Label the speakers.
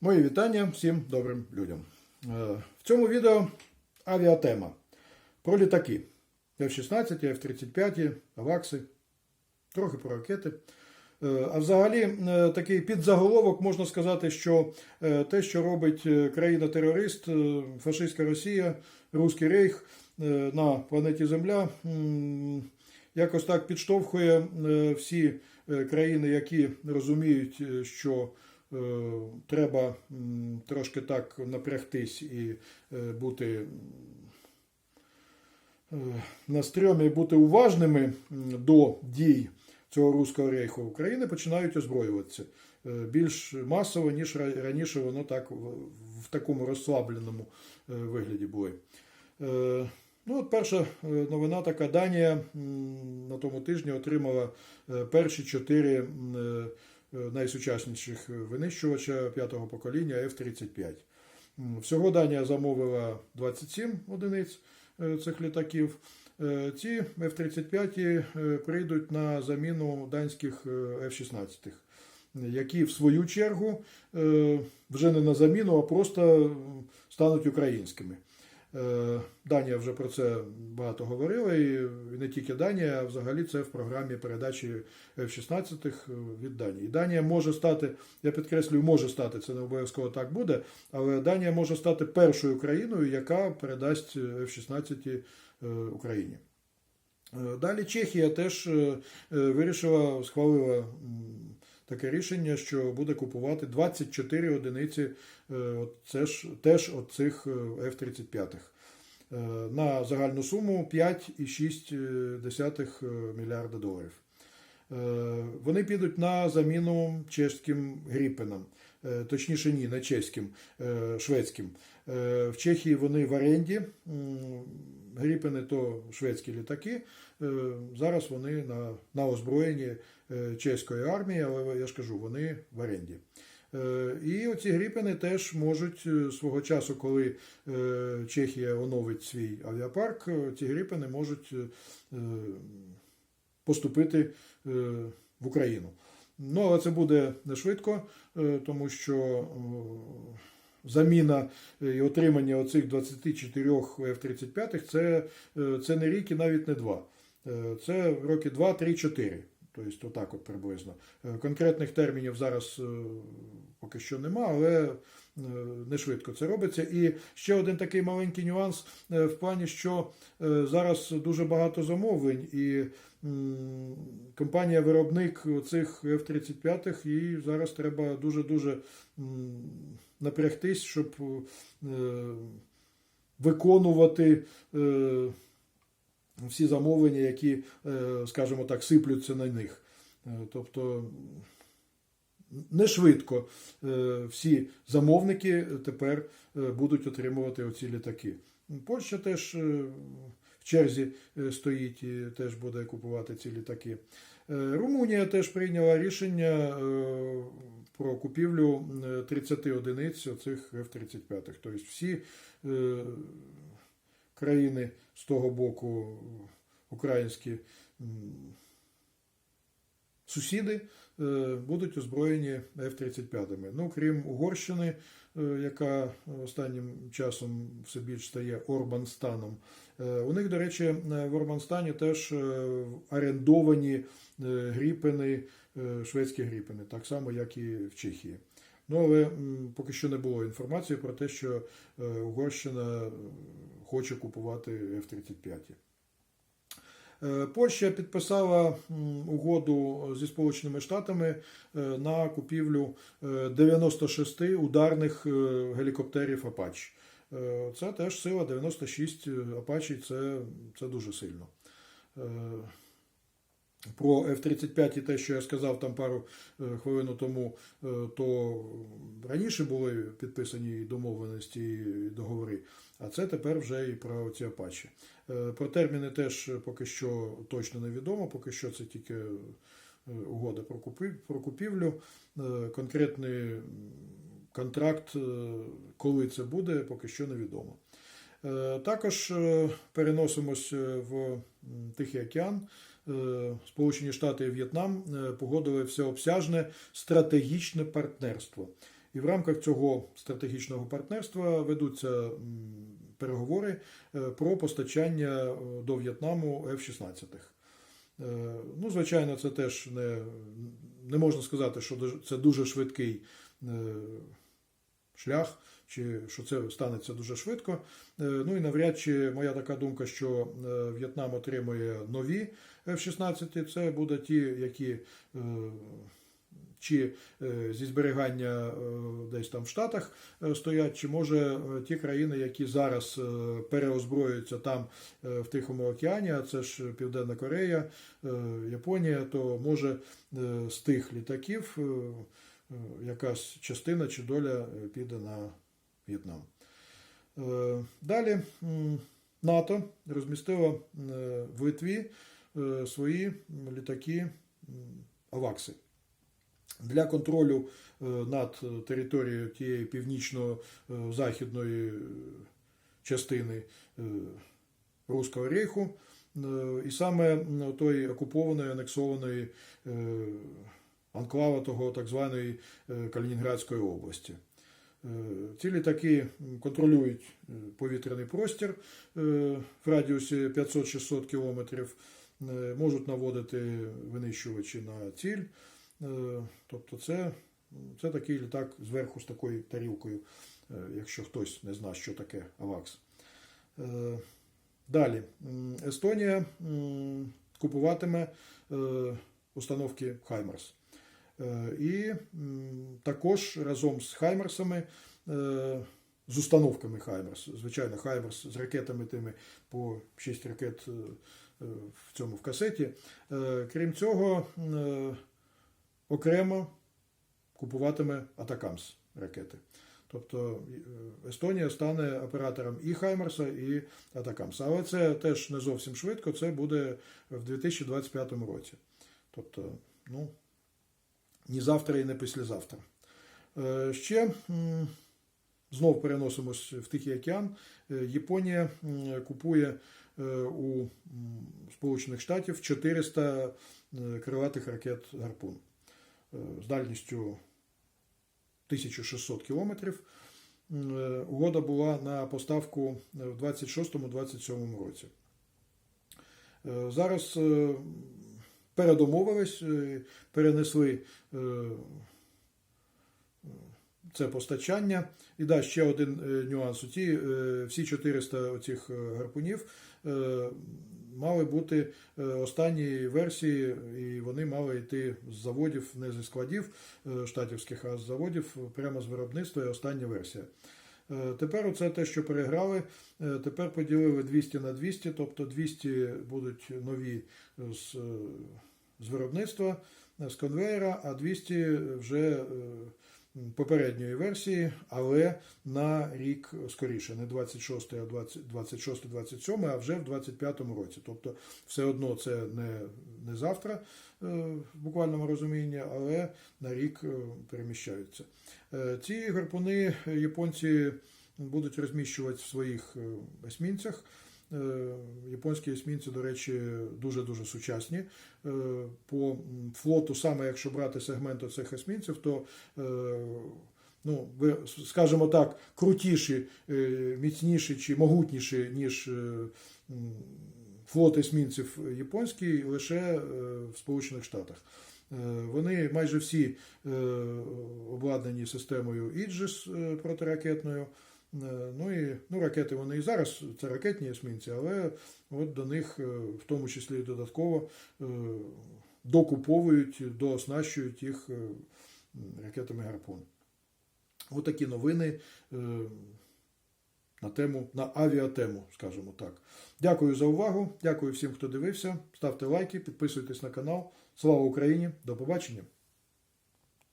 Speaker 1: Мої вітання всім добрим людям. Е, В цьому відео авіатема про літаки F-16, F-35, Авакси, трохи про ракети. Е, А взагалі, е, такий підзаголовок можна сказати, що те, що робить країна-терорист, фашистська Росія, Руський Рейх на планеті Земля, якось так підштовхує всі країни, які розуміють, що треба трошки так напрягтись і е, бути е, на стрьомі, бути уважними до дій цього руського рейху України, починають озброюватися е, більш масово, ніж раніше воно так в, такому розслабленому е, вигляді були. Е, Ну, от перша е, новина така. Данія на тому тижні отримала е, перші чотири е, е, найсучасніших винищувача п'ятого покоління F-35. Всього Данія замовила 27 одиниць е, цих літаків. Е, Ці F-35 е, прийдуть на заміну данських е, F-16, які в свою чергу е, вже не на заміну, а просто стануть українськими. Е, Данія вже про це багато говорила, і не тільки Данія, а взагалі це в програмі передачі F-16 від Данії. Данія може стати, я підкреслюю, може стати, це не обов'язково так буде, але Данія може стати першою країною, яка передасть F-16 е, Україні. Е, Далі Чехія теж вирішила, схвалила таке рішення, що буде купувати 24 одиниці е, це ж, теж от цих е, F-35 е, на загальну суму 5,6 мільярда доларів. Вони підуть на заміну чеським гріпенам. Точніше, ні, не чеським, шведським. В Чехії вони в оренді. Гріпени то шведські літаки. Зараз вони на, на озброєнні чеської армії, але я ж кажу, вони в оренді. Е, І оці гріпени теж можуть е, свого часу, коли е, Чехія оновить свій авіапарк, е, ці гріпени можуть е, поступити е, в Україну. Ну, але це буде не швидко, е, тому що е, заміна і отримання оцих 24 F-35 це, е, це не рік і навіть не два. Е, Це роки 2, 3, 4. Тобто, отак от приблизно. Е, Конкретних термінів зараз е, поки що нема, але е, не швидко це робиться. І ще один такий маленький нюанс в плані, що зараз дуже багато замовлень, і компанія-виробник цих F-35 їй зараз треба дуже-дуже напрягтись, щоб виконувати. Всі замовлення, які, е, скажімо так, сиплються на них. Е, Тобто не швидко е, всі замовники тепер будуть отримувати оці літаки. Польща теж в черзі стоїть і теж буде купувати ці літаки. Румунія теж прийняла рішення про купівлю е, 30 одиниць оцих F-35. Тобто всі країни з того боку українські сусіди е, будуть озброєні F-35. Ну, крім Угорщини, е, яка останнім часом все більш стає Орбанстаном. Е, У них, до речі, е, в Орбанстані теж е, орендовані е, гріпени, е, шведські гріпени, так само, як і в Чехії. Ну, але поки що не було інформації про те, що е, Угорщина е, хоче купувати F-35. Е, Польща підписала угоду зі Сполученими Штатами е, на купівлю е, 96 ударних е, гелікоптерів Apache. Е, Це теж сила 96 Апачі, це, це дуже сильно. Про F-35 і те, що я сказав там пару е, хвилин тому, е, то раніше були підписані домовленості і договори, а це тепер вже і про ці Apache. Е, Про терміни теж поки що точно невідомо, поки що це тільки угода про купівлю. Конкретний контракт, коли це буде, поки що невідомо. Також переносимось в Тихий океан. Е, Сполучені Штати і В'єтнам е, погодили всеобсяжне стратегічне партнерство. І в рамках цього стратегічного партнерства ведуться переговори е, про постачання до В'єтнаму F-16. Е, Ну, звичайно, це теж не, не можна сказати, що це дуже швидкий шлях, чи що це станеться дуже швидко. Е, Ну і навряд чи моя така думка, що е, В'єтнам отримує нові F-16, це будуть ті, які е, чи зі зберігання десь там в Штатах стоять, чи може ті країни, які зараз переозброюються там в Тихому океані, а це ж Південна Корея, Японія, то може з тих літаків якась частина чи доля піде на В'єтнам. Е, Далі НАТО розмістило е, в Литві е, свої літаки Авакси. Для контролю над територією тієї північно-західної частини Руського рейху, і саме м, той окупованої, анексованої анклава того так званої Калінінградської області. Е, Ці літаки контролюють е, повітряний простір е, в радіусі 500-600 кілометрів, е, можуть наводити винищувачі на ціль. Тобто це, це такий літак зверху з такою тарілкою, якщо хтось не знає, що таке АВАКС. Далі. Естонія купуватиме установки Хаймерс. Е, І також разом з Хаймерсами, е, з установками Хаймерс, звичайно, Хаймерс з ракетами тими по 6 ракет е, в цьому в касеті. Крім цього, окремо купуватиме Атакамс ракети. Тобто Естонія стане оператором і Хаймерса, і Атакамса. Але це теж не зовсім швидко, це буде в 2025 році. Тобто, ну, ні завтра і не післязавтра. Е, Ще знов переносимось в Тихий океан. Е, Японія купує е, у Сполучених Штатів 400 е, крилатих ракет гарпун з дальністю 1600 кілометрів. Угода була на поставку в 26-27 році. Зараз передомовились, е, перенесли е, це постачання. І да, ще один е, нюанс. Ті, всі 400 оцих гарпунів мали бути останні версії, і вони мали йти з заводів, не зі складів штатівських, а з заводів прямо з виробництва і остання версія. Е, Тепер оце те, що переграли, е, тепер поділили 200 на 200, тобто 200 будуть нові з, е, з виробництва, з конвейера, а 200 вже попередньої версії, але на рік скоріше, не 26, а 26-27, а вже в 25 році. Тобто, все одно це не, не завтра е, в буквальному розумінні, але на рік е, переміщаються. Е, Ці гарпуни японці будуть розміщувати в своїх есмінцях. Е, Японські есмінці, до речі, дуже-дуже сучасні. Е, По флоту, саме якщо брати сегмент цих есмінців, то е, ну, ви, скажімо так, крутіші, міцніші чи могутніші, ніж флот есмінців японський лише в Сполучених Штатах. Вони майже всі обладнані системою Іджис протиракетною. Е, Ну і ну, ракети вони і зараз це ракетні есмінці, але от до них, е, в тому числі і додатково, е, докуповують, дооснащують їх ракетами Гарпун. Отакі новини на тему, на авіатему, скажімо так. Дякую за увагу. Дякую всім, хто дивився. Ставте лайки, підписуйтесь на канал. Слава Україні! До побачення!